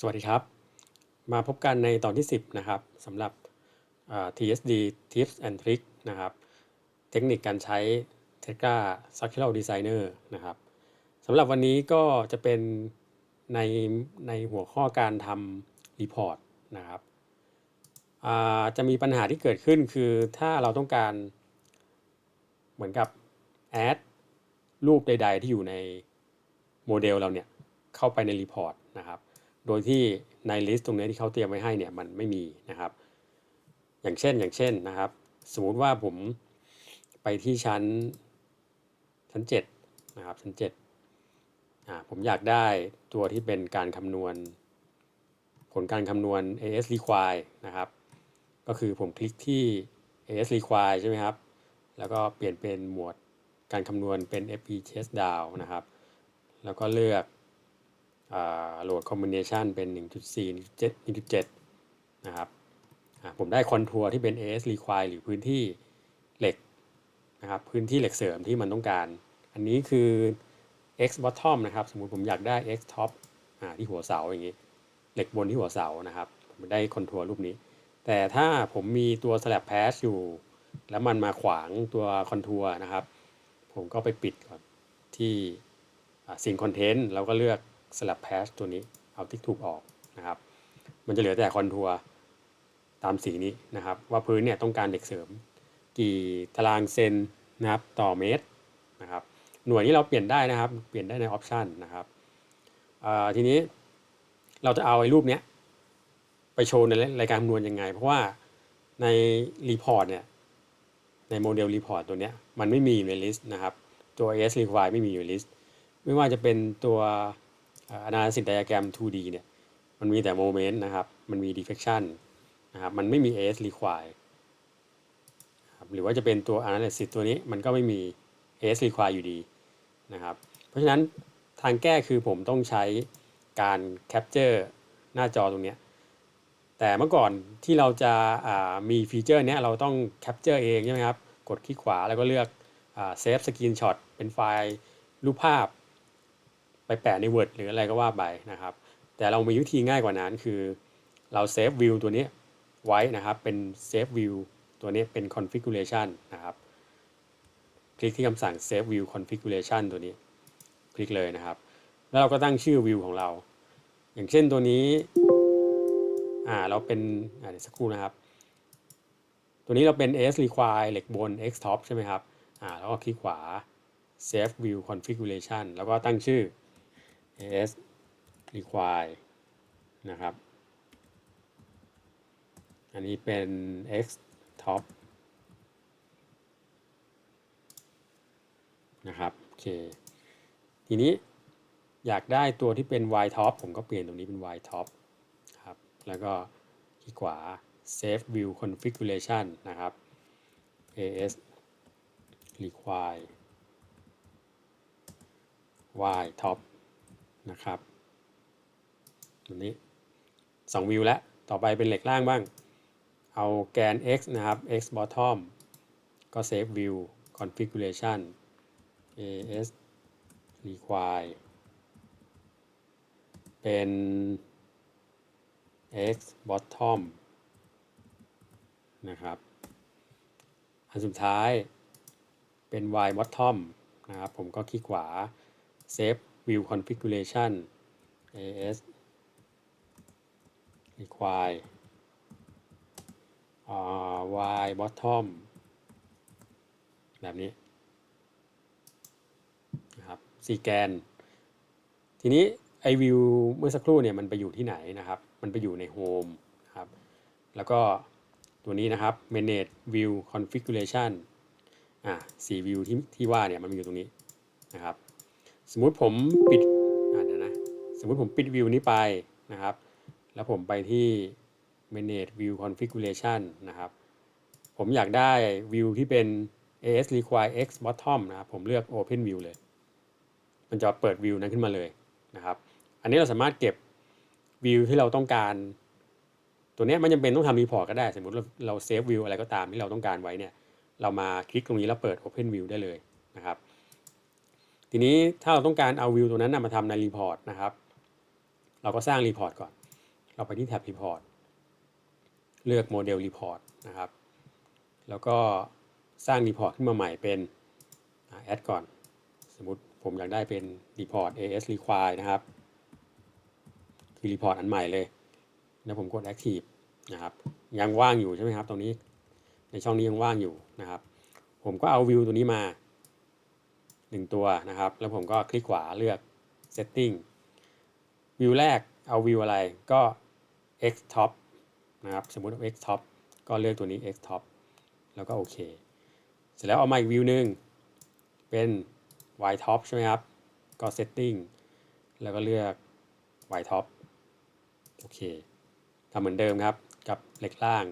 สวัสดีครับ มาพบกันในตอนที่ 10 นะครับสำหรับ TSD Tips and Tricks นะครับ เทคนิคการใช้ Tegra Structural Designer นะครับสำหรับวันนี้ก็จะเป็นในในหัวข้อการทำรีพอร์ตนะครับจะมีปัญหาที่เกิดขึ้นคือถ้าเราต้องการเหมือนกับ add รูปใด ๆ ที่อยู่ในโมเดลเราเนี่ยเข้าไปในรีพอร์ตนะครับ โดยที่ในลิสต์ตรงนี้ที่เขาเตรียมไว้ให้เนี่ยมันไม่มีนะครับ อย่างเช่นอย่างเช่นนะครับ สมมุติว่าผมไปที่ชั้นชั้น7นะครับชั้น7อ่าผมอยากได้ตัวที่เป็นการคำนวณ ผลการคำนวณ AS require นะครับ ก็คือผมคลิกที่ AS require ใช่ไหมครับ แล้วก็เปลี่ยนเป็นหมวดการคำนวณเป็น FP chest down นะครับ แล้วก็เลือก โหลดคอมบิเนชันเป็น 1.4 1.7 นะครับผมได้คอนทัวร์ที่เป็น AS require หรือพื้นที่เหล็กนะครับพื้นที่เหล็กเสริมที่มันต้องการ อันนี้คือ x bottom นะครับ สมมุติผมอยากได้ x top อ่าที่หัวเสาอย่างนี้ เหล็กบนที่หัวเสานะครับผมได้คอนทัวร์รูปนี้ แต่ถ้าผมมีตัว slab patch อยู่ แล้วมันมาขวางตัวคอนทัวร์นะครับ ผมก็ไปปิดก่อนที่สิ่งคอนเทนต์เราก็เลือก เลือก slab patch ตัวนี้เอาติ๊กถูกออกนะครับ มันจะเหลือแต่คอนทัวร์ตามสีนี้นะครับ ว่าพื้นเนี่ยต้องการเหล็กเสริม กี่ตารางเซนนะครับต่อเมตรนะครับ หน่วยนี้เราเปลี่ยนได้นะครับ เปลี่ยนได้ในออปชันนะครับทีนี้เราจะเอาไอ้รูปเนี้ยไปโชว์ในรายการคำนวณยังไง เพราะว่าในรีพอร์ตเนี่ยในโมเดลรีพอร์ตตัวเนี้ยมันไม่มีอยู่ในลิสต์นะครับ ตัว AS require ไม่มีอยู่ในลิสต์ ไม่ว่าจะเป็นตัว analysis diagram 2D เนี่ยมันมีแต่ moment นะครับ มันมี deflection นะครับ มันไม่มี AS require หรือว่าจะเป็นตัว analysis ตัวนี้มันก็ไม่มี AS require อยู่ดีนะครับ เพราะฉะนั้นทางแก้คือผมต้องใช้การ capture หน้าจอตรงนี้ แต่เมื่อก่อนที่เราจะมีฟีเจอร์นี้เราต้อง capture เองใช่ไหมครับ กดคลิกขวาแล้วก็เลือก save screenshot เป็นไฟล์รูปภาพ ไปแปะใน Word หรืออะไรก็ว่าไปนะครับ แต่เรามีวิธีง่ายกว่านั้นคือ เรา save view ตัวนี้ไว้นะครับ เป็น save view ตัวนี้เป็น configuration นะครับ คลิกที่คำสั่ง save view configuration ตัวนี้ คลิกเลยนะครับ แล้วเราก็ตั้งชื่อ view ของเรา อย่างเช่นตัวนี้ อ่า เราเป็น อ่าเดี๋ยวสักครู่นะครับ ตัวนี้เราเป็น s require เหล็กบน x top ใช่ไหมครับ อ่า แล้วก็คลิกขวา save view configuration แล้วก็ตั้งชื่อ as require นะครับ อันนี้เป็น x top นะครับ โอเค ทีนี้อยากได้ตัวที่เป็น y top ผมก็เปลี่ยนตรงนี้เป็น y top ครับ แล้วก็คลิกขวา save view configuration นะครับ as require y top นะครับตัวนี้ 2 วิวแล้ว ต่อไปเป็นเหล็กล่างบ้าง เอาแกน x นะครับ x bottom ก็ save view configuration as require เป็น x bottom นะครับ อันสุดท้ายเป็น y bottom นะครับ ผมก็คลิกขวา save view configuration as require uh, y bottom แบบนี้นะครับซีแกน ทีนี้ไอวิวเมื่อสักครู่เนี่ยมันไปอยู่ที่ไหนนะครับ มันไปอยู่ใน Home นะครับ แล้วก็ตัวนี้นะครับ Manage View Configuration อ่าสี่วิวที่ที่ว่าเนี่ยมันมีอยู่ตรงนี้นะครับ สมมุติผมปิดอ่าเดี๋ยวนะ สมมุติผมปิดวิวนี้ไปนะครับ แล้วผมไปที่ Manage View Configuration นะครับ ผมอยากได้วิวที่เป็น AS Require X Bottom นะครับ ผมเลือก Open View เลย มันจะเปิดวิวนั้นขึ้นมาเลยนะครับ อันนี้เราสามารถเก็บวิวที่เราต้องการ ตัวนี้มันจำเป็นต้องทำรีพอร์ตก็ได้ สมมติเราเราเซฟวิวอะไรก็ตามที่เราต้องการไว้เนี่ย เรามาคลิกตรงนี้แล้วเปิด Open View ได้เลยนะครับ ทีนี้ถ้าเราต้องการเอาวิวตัวนั้นมาทำในรีพอร์ตนะครับ เราก็สร้างรีพอร์ตก่อน เราไปที่แท็บ Report เลือกโมเดล Report นะครับ แล้วก็สร้าง Report ขึ้นมาใหม่เป็นแอดก่อน สมมติผมอยากได้เป็น Report AS Require นะครับ คือ Report อันใหม่เลย แล้วผมกด Active นะครับ ยังว่างอยู่ใช่ไหมครับตรงนี้ ในช่องนี้ยังว่างอยู่นะครับ ผมก็เอาวิวตัวนี้มา หนึ่งตัวนะครับ แล้วผมก็คลิกขวาเลือก Setting วิวแรกเอาวิวอะไรก็ X top นะครับ สมมุติว่า X top ก็เลือกตัวนี้ X top แล้วก็โอเค เสร็จแล้วเอามาอีกวิวหนึ่งเป็น Y top ใช่ไหมครับ ก็ Setting แล้วก็เลือก Y top โอเคทำเหมือนเดิมครับ กับเหล็กล่าง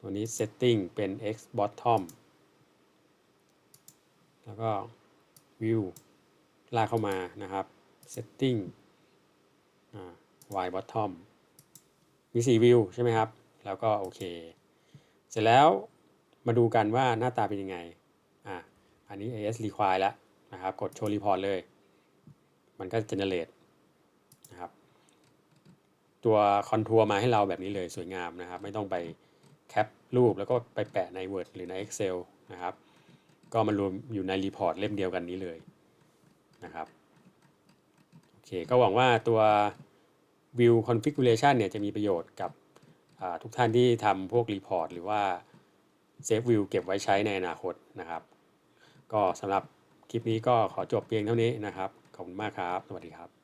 ตัวนี้ Setting เป็น X bottom แล้วก็ View ลากเข้ามานะครับ Setting อ่า Y bottom มี 4 วิวใช่ไหมครับ แล้วก็โอเค เสร็จแล้วมาดูกันว่าหน้าตาเป็นยังไง อ่าอันนี้ AS require แล้วนะครับ กด show report เลย มันก็ generate นะครับ ตัวคอนทัวร์มาให้เราแบบนี้เลยสวยงามนะครับ ไม่ต้องไปแคปรูปแล้วก็ไปแปะใน Word หรือใน Excel นะครับ ก็มารวมอยู่ในรีพอร์ตเล่มเดียวกันนี้เลยนะครับโอเคก็หวังว่าตัว View Configuration เนี่ยจะมีประโยชน์กับทุกท่านที่ทำพวกรีพอร์ตหรือว่า Save View เก็บไว้ใช้ในอนาคตนะครับ ก็สำหรับคลิปนี้ก็ขอจบเพียงเท่านี้นะครับ ขอบคุณมากครับ สวัสดีครับ